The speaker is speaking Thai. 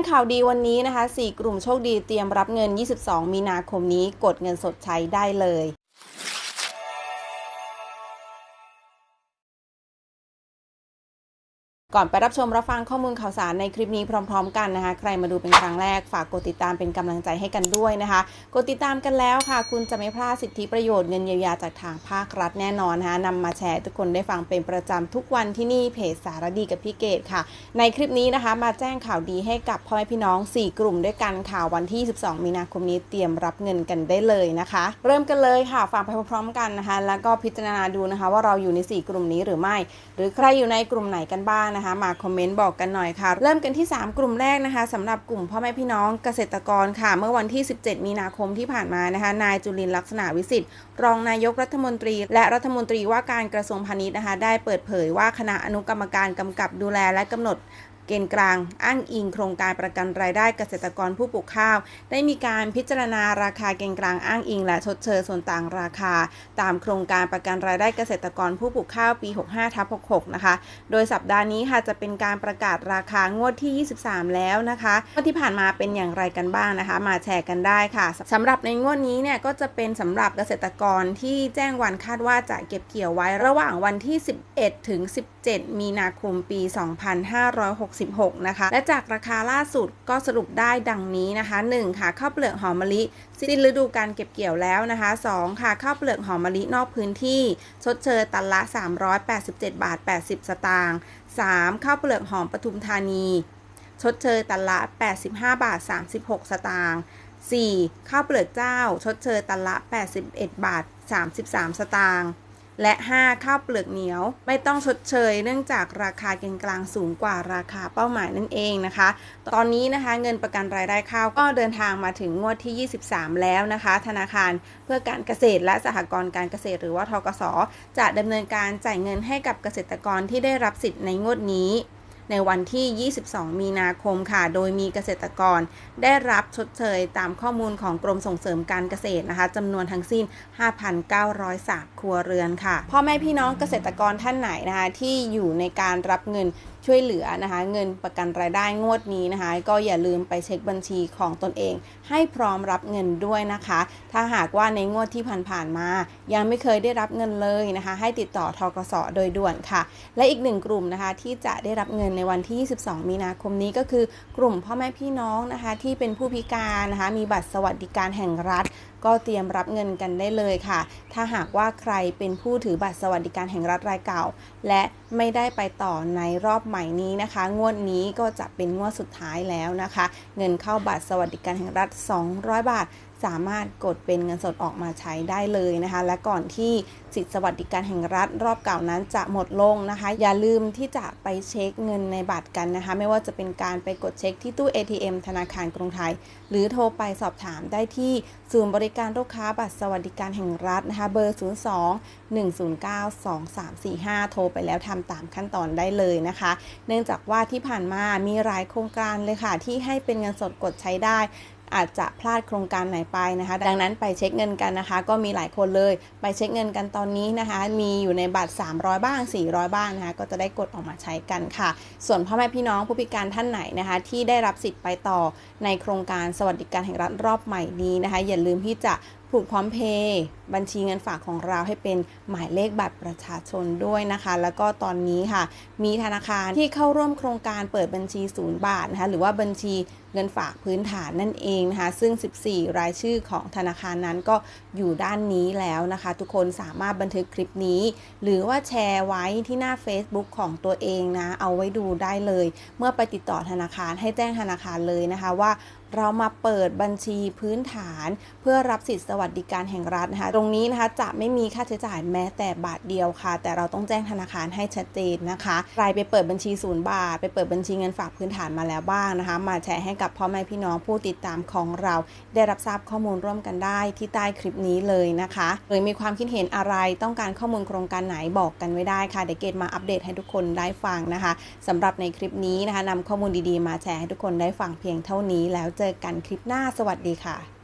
นข่าวดีวันนี้นะคะ 4 กลุ่มโชคดีเตรียมรับเงิน 22 มีนาคมนี้กดเงินสดใช้ได้เลย ก่อนไปรับชมรับฟังข้อมูลข่าวสารในคลิปนี้พร้อม ๆ กันนะคะ ใครมาดูเป็นครั้งแรกฝากกดติดตามเป็นกำลังใจให้กันด้วยนะคะ กดติดตามกันแล้วค่ะ คุณจะไม่พลาดสิทธิประโยชน์เงินเยียวยาจากทางภาครัฐแน่นอนนะคะนำมาแชร์ทุกคนได้ฟังเป็นประจำทุกวันที่นี่เพจสารดีกับพี่เกดค่ะ ในคลิปนี้นะคะมาแจ้งข่าวดีให้กับพ่อแม่พี่น้อง 4 กลุ่มด้วยกันค่ะ วันที่ 12 มีนาคมนี้เตรียมรับเงินกันได้เลยนะคะ เริ่มกันเลยค่ะฟังไปพร้อมๆ กันนะคะ แล้วก็พิจารณาดูนะคะ ว่าเราอยู่ใน 4 กลุ่มนี้หรือไม่ หรือใครอยู่ในกลุ่มไหนกันบ้างนะคะมาคอมเมนต์บอกกันหน่อยค่ะ เริ่มกันที่ 3 กลุ่มแรกนะคะสำหรับกลุ่มพ่อแม่พี่น้องเกษตรกรค่ะ เมื่อวันที่ 17 มีนาคมที่ผ่านมานะคะนายจุลินลักษณะวิสิทธิ์ รองนายกรัฐมนตรี และรัฐมนตรีว่าการกระทรวงพาณิชย์นะคะ ได้เปิดเผยว่าคณะอนุกรรมการกำกับดูแลและกำหนด เกณฑ์กลาง อ้างอิงโครงการประกันรายได้เกษตรกรผู้ปลูกข้าว ได้มีการพิจารณาราคาเกณฑ์กลางอ้างอิง และชดเชยส่วนต่างราคา ตามโครงการประกันรายได้เกษตรกรผู้ปลูกข้าวปี 65ทับ66 นะคะ โดยสัปดาห์นี้ค่ะจะเป็นการประกาศราคางวดที่ 23 แล้วนะคะงวดที่ผ่านมาเป็นอย่างไรกันบ้างนะคะ มาแชร์กันได้ค่ะสำหรับในงวดนี้เนี่ยก็จะเป็นสำหรับเกษตรกรที่แจ้งวันคาดว่าจะเก็บเกี่ยวไว้ระหว่างวันที่ 11 ถึง7 มีนาคมปี 2566 นะคะ และจากราคาล่าสุดก็สรุปได้ดังนี้นะคะ 1. ค่ะข้าวเปลือกหอมมะลิ สิ้นฤดูการเก็บเกี่ยวแล้วนะคะ 2. ค่ะข้าวเปลือกหอมมะลินอกพื้นที่ ชดเชยตันละ 387 บาท 80 สตางค์ 3. ข้าวเปลือกหอมปทุมธานี ชดเชยตันละ 85 บาท 36 สตางค์ 4. ข้าวเปลือกเจ้า ชดเชยตันละ 81 บาท 33 สตางค์ และ 5 ข้าวเปลือกเหนียว ไม่ต้องชดเชย เนื่องจากราคาเกณฑ์กลางสูงกว่าราคาเป้าหมายนั่นเองนะคะ ตอนนี้นะคะเงินประกันรายได้ข้าวก็เดินทางมาถึงงวดที่ 23 แล้วนะคะ ธนาคารเพื่อการเกษตรและสหกรณ์การเกษตรหรือว่าทกสจะดำเนินการจ่ายเงินให้กับเกษตรกรที่ได้รับสิทธิ์ในงวดนี้ ในวันที่ 22 มีนาคมค่ะ โดยมีเกษตรกรได้รับชดเชยตามข้อมูลของกรมส่งเสริมการเกษตรนะคะจำนวนทั้งสิ้น 5,903ครัวเรือนค่ะ พ่อแม่พี่น้องเกษตรกรท่านไหนนะคะที่อยู่ในการรับเงิน ช่วยเหลือนะคะเงินประกันรายได้งวดนี้นะคะ ก็อย่าลืมไปเช็คบัญชีของตนเอง ให้พร้อมรับเงินด้วยนะคะ ถ้าหากว่าในงวดที่ผ่านๆมา ยังไม่เคยได้รับเงินเลยนะคะ ให้ติดต่อทกสโดยด่วนค่ะ และอีกหนึ่งกลุ่มนะคะที่จะได้รับเงินในวันที่ 22 มีนาคมนี้ก็คือกลุ่มพ่อแม่พี่น้องนะคะที่เป็นผู้พิการนะคะมีบัตรสวัสดิการแห่งรัฐก็เตรียมรับเงินกันได้เลยค่ะ ถ้าหากว่าใครเป็นผู้ถือบัตรสวัสดิการแห่งรัฐรายเก่า และไม่ได้ไปต่อในรอบใหม่นี้นะคะ งวดนี้ก็จะเป็นงวดสุดท้ายแล้วนะคะ เงินเข้าบัตรสวัสดิการแห่งรัฐ 200 บาท สามารถกดเป็นเงินสดออกมาใช้ได้เลยนะคะ และก่อนที่สิทธิสวัสดิการแห่งรัฐรอบเก่านั้นจะหมดลงนะคะ อย่าลืมที่จะไปเช็คเงินในบัตรกันนะคะ ไม่ว่าจะเป็นการไปกดเช็คที่ตู้ ATM ธนาคารกรุงไทย หรือโทรไปสอบถามได้ที่ศูนย์บริการลูกค้าบัตรสวัสดิการแห่งรัฐนะคะ เบอร์ 02 109 2345 โทรไปแล้วทำตามขั้นตอนได้เลยนะคะ เนื่องจากว่าที่ผ่านมามีหลายโครงการเลยค่ะที่ให้เป็นเงินสดกดใช้ได้ อาจจะพลาดโครงการไหนไปนะคะ ดังนั้นไปเช็คเงินกันนะคะ ก็มีหลายคนเลย ไปเช็คเงินกันตอนนี้นะคะ มีอยู่ในบัตร 300 บ้าง 400 บ้างนะคะ ก็จะได้กดออกมาใช้กันค่ะ ส่วนพ่อแม่พี่น้องผู้พิการท่านไหนนะคะ ที่ได้รับสิทธิ์ไปต่อในโครงการสวัสดิการแห่งรัฐรอบใหม่นี้นะคะ อย่าลืมที่จะผูกพร้อมเพย์บัญชีเงินฝากของเราให้เป็นหมายเลขบัตรประชาชนด้วยนะคะ แล้วก็ตอนนี้ค่ะ มีธนาคารที่เข้าร่วมโครงการเปิดบัญชีศูนย์บาทนะคะหรือว่าบัญชีเงินฝากพื้นฐานนั่นเองนะคะ ซึ่ง 14 รายชื่อของธนาคารนั้นก็อยู่ด้านนี้แล้วนะคะ ทุกคนสามารถบันทึกคลิปนี้ หรือว่าแชร์ไว้ที่หน้า Facebook ของตัวเองนะ เอาไว้ดูได้เลย เมื่อไปติดต่อธนาคารให้แจ้งธนาคารเลยนะคะว่าเรามาเปิดบัญชีพื้นฐาน เพื่อรับสิทธิสวัสดิการแห่งรัฐนะคะ ตรงนี้นะคะจะไม่มีค่าใช้จ่ายแม้แต่บาทเดียวค่ะ แต่เราต้องแจ้งธนาคารให้ชัดเจนนะคะใครไปเปิดบัญชีศูนย์บาท ไปเปิดบัญชีเงินฝากพื้นฐานมาแล้วบ้างนะคะ มาแชร์ให้กับพ่อแม่พี่น้องผู้ติดตามของเราได้รับทราบข้อมูลร่วมกันได้ที่ใต้คลิปนี้เลยนะคะหรือมีความคิดเห็นอะไรต้องการข้อมูลโครงการไหนบอกกันไว้ได้ค่ะเดี๋ยวเกดมาอัปเดตให้ทุกคนได้ฟังนะคะสำหรับในคลิปนี้นะคะนำข้อมูลดีๆ มาแชร์ให้ทุกคนได้ฟังเพียงเท่านี้ แล้วเจอกันคลิปหน้าสวัสดีค่ะ